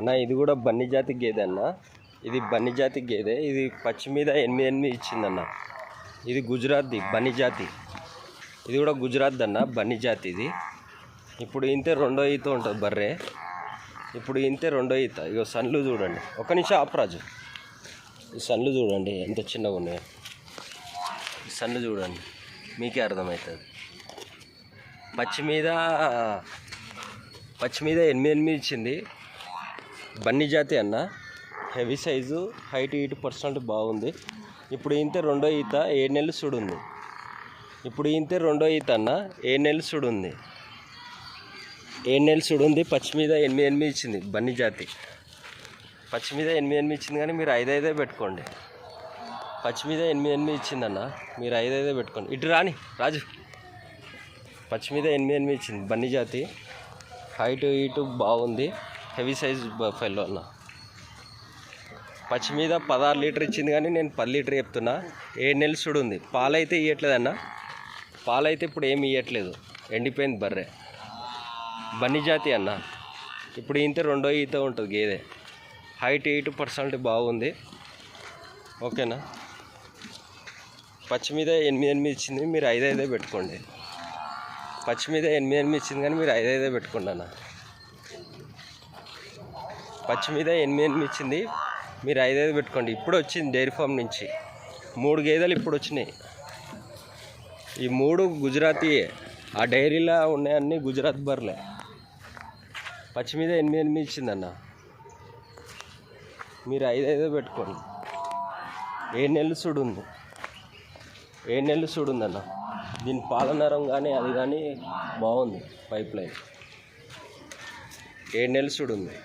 అన్న ఇది కూడా బన్ని జాతి గేదె అన్న. ఇది బన్ని జాతి గేదె. ఇది పచ్చి మీద ఎనిమిది ఎనిమిది ఇచ్చిందన్న. ఇది గుజరాత్ది బన్ని జాతి. ఇది కూడా గుజరాత్ అన్న బన్ని జాతి ఇది. ఇప్పుడు ఇంతే రెండో ఈత ఉంటుంది బర్రె. ఇప్పుడు ఇంతే రెండో ఈత. ఇక సన్లు చూడండి. ఒక నిమిషం ఆపరాజు ఈ సన్లు చూడండి ఎంత చిన్నగా ఉన్నాయో. ఈ సన్లు చూడండి. మీకే అర్థమవుతుంది పచ్చి మీద పచ్చి మీద ఎనిమిది ఎనిమిది ఇచ్చింది. బన్నీ జాతి అన్న. Heavy size height eight percent బాగుంది. ఇప్పుడు ఇంతే రెండో ఈత ఏడు నెలలు సుడుంది. ఇప్పుడు ఇంతే రెండో ఈత అన్న ఏడు నెలలు సుడుంది. ఏడు నెలలు సుడుంది పచ్చి మీద ఎనిమిది ఎనిమిది ఇచ్చింది బన్నీ జాతి. పచ్చి మీద ఎనిమిది ఎనిమిది ఇచ్చింది కానీ మీరు ఐదు ఐదే పెట్టుకోండి. పచ్చి మీద ఎనిమిది ఎనిమిది ఇచ్చిందన్న మీరు ఐదు ఐదే పెట్టుకోండి. ఇటు రాని రాజు. పచ్చి మీద ఎనిమిది ఎనిమిది ఇచ్చింది బన్నీ జాతి. హైట్ ఇటు బాగుంది. హెవీ సైజ్ బఫెల్లో అన్న. పచ్చి మీద పదహారు లీటర్ ఇచ్చింది కానీ నేను పది లీటర్ చెప్తున్నా. ఏడు నెలలు సుడు ఉంది పాలైతే ఇవ్వట్లేదన్న పాలైతే ఇప్పుడు ఏమి ఇవ్వట్లేదు ఎండిపోయింది బర్రె. బన్నీ జాతి అన్న. ఇప్పుడు ఇంత రెండో ఈత ఉంటుంది గేదె. హైట్ ఎయిట్ పర్సెంట్ బాగుంది. ఓకేనా? పచ్చి మీద ఎనిమిది ఎనిమిది ఇచ్చింది. మీరు ఐదు ఐదే పెట్టుకోండి. పచ్చి మీద ఎనిమిది ఎనిమిది ఇచ్చింది కానీ మీరు ఐదు ఐదే పెట్టుకోండి అన్న. పచ్చి మీద ఎనిమిది ఎనిమిది ఇచ్చింది. మీరు ఐదు ఐదు పెట్టుకోండి. ఇప్పుడు వచ్చింది డైరీ ఫామ్ నుంచి. మూడు గేదెలు ఇప్పుడు వచ్చినాయి. ఈ మూడు గుజరాతీయే. ఆ డైరీలో ఉన్నాయన్నీ గుజరాత్ బర్లే పచ్చి మీద ఎనిమిది ఎనిమిది ఇచ్చిందన్న. మీరు ఐదు ఐదు పెట్టుకోండి. ఏడు నెలలు చూడుంది ఏ ఏడు నెలలు సుడు దీని పాలనరం కానీ అది కానీ బాగుంది. Pipeline. ఏడు నెలలు చూడుంది